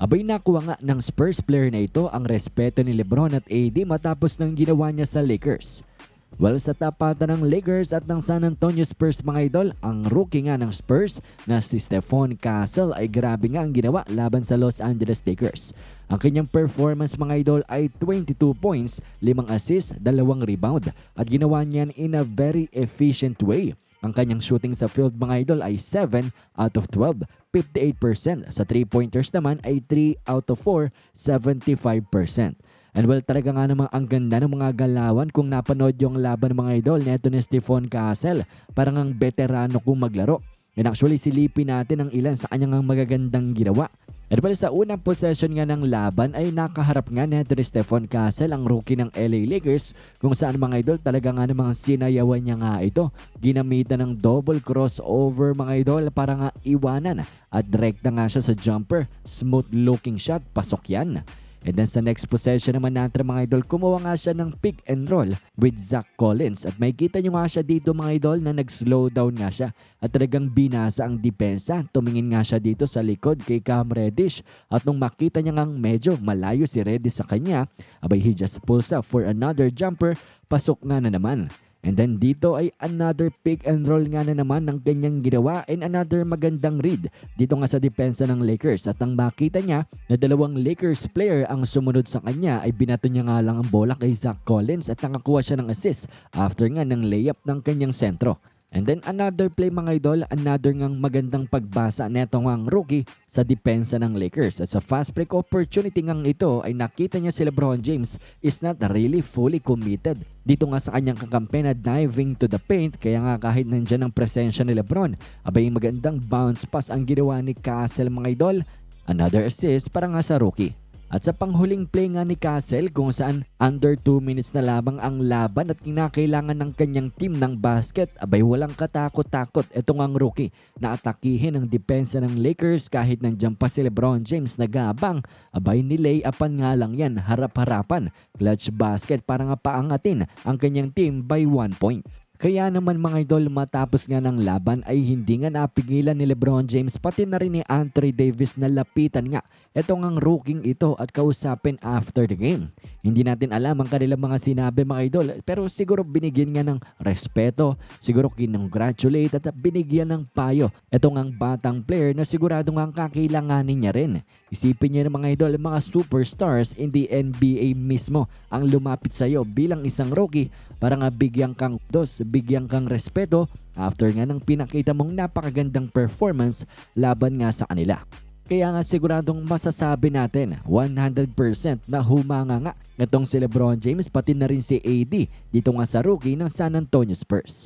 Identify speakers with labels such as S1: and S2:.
S1: Abay nakuha nga ng Spurs player na ito ang respeto ni Lebron at AD matapos ng ginawa niya sa Lakers. Well, sa tapatan ng Lakers at ng San Antonio Spurs mga idol, ang rookie nga ng Spurs na si Stephon Castle ay grabe nga ang ginawa laban sa Los Angeles Lakers. Ang kanyang performance mga idol ay 22 points, 5 assists, 2 rebound at ginawa niyan in a very efficient way. Ang kanyang shooting sa field mga idol ay 7 out of 12, 58%. Sa 3-pointers naman ay 3 out of 4, 75%. And well, talaga nga namang ang ganda ng mga galawan kung napanood yung laban ng mga idol neto ni Stephon Castle. Parang ang veterano kung maglaro. And actually silipin natin ang ilan sa kanyang magagandang ginawa. And well, sa unang possession nga ng laban ay nakaharap nga neto ni Stephon Castle ang rookie ng LA Lakers kung saan mga idol talaga nga namang sinayawan niya nga ito. Ginamitan ng double crossover mga idol para nga iwanan at direkta nga siya sa jumper. Smooth looking shot, pasok yan. And then sa next possession naman natin mga idol, kumuha nga siya ng pick and roll with Zach Collins. At may kita nyo nga siya dito mga idol na nag-slow down nga siya. At talagang binasa ang depensa. Tumingin nga siya dito sa likod kay Cam Reddish. At nung makita niya ngang medyo malayo si Reddish sa kanya, abay he just pulls up for another jumper. Pasok nga na naman. And then dito ay another pick and roll nga na naman ng kanyang ginawa and another magandang read dito nga sa depensa ng Lakers at ang makita niya na dalawang Lakers player ang sumunod sa kanya ay binato niya nga lang ang bola kay Zach Collins at nakakuha siya ng assist after nga ng layup ng kanyang sentro. And then another play mga idol, another ngang magandang pagbasa neto ngang rookie sa depensa ng Lakers. At sa fast break opportunity ngang ito ay nakita niya si LeBron James is not really fully committed. Dito nga sa kanyang kakampi na diving to the paint kaya nga kahit nandyan ang presensya ni LeBron, abay magandang bounce pass ang ginawa ni Castle mga idol. Another assist para nga sa rookie. At sa panghuling play nga ni Castle kung saan under 2 minutes na lamang ang laban at kinakailangan ng kanyang team ng basket, abay walang katakot-takot itong ang rookie na atakihin ang depensa ng Lakers kahit nandiyan pa si Lebron James nagabang. Abay nilay apan nga lang yan harap-harapan. Clutch basket para nga paangatin ang kanyang team by 1 point. Kaya naman mga idol matapos nga ng laban ay hindi nga napigilan ni Lebron James pati na rin ni Anthony Davis na lapitan nga etong ang rookie ito at kausapin after the game. Hindi natin alam ang kanilang mga sinabi mga idol pero siguro binigyan nga ng respeto, siguro kinongratulate at binigyan ng payo etong ang batang player na sigurado nga ang kakailanganin niya rin. Isipin niyo ng mga idol, mga superstars in the NBA mismo ang lumapit sa iyo bilang isang rookie para nga bigyan kang dos, bigyan kang respeto after nga ng pinakita mong napakagandang performance laban nga sa kanila. Kaya nga siguradong masasabi natin 100% na humanga nga itong si Lebron James pati na rin si AD dito nga sa rookie ng San Antonio Spurs.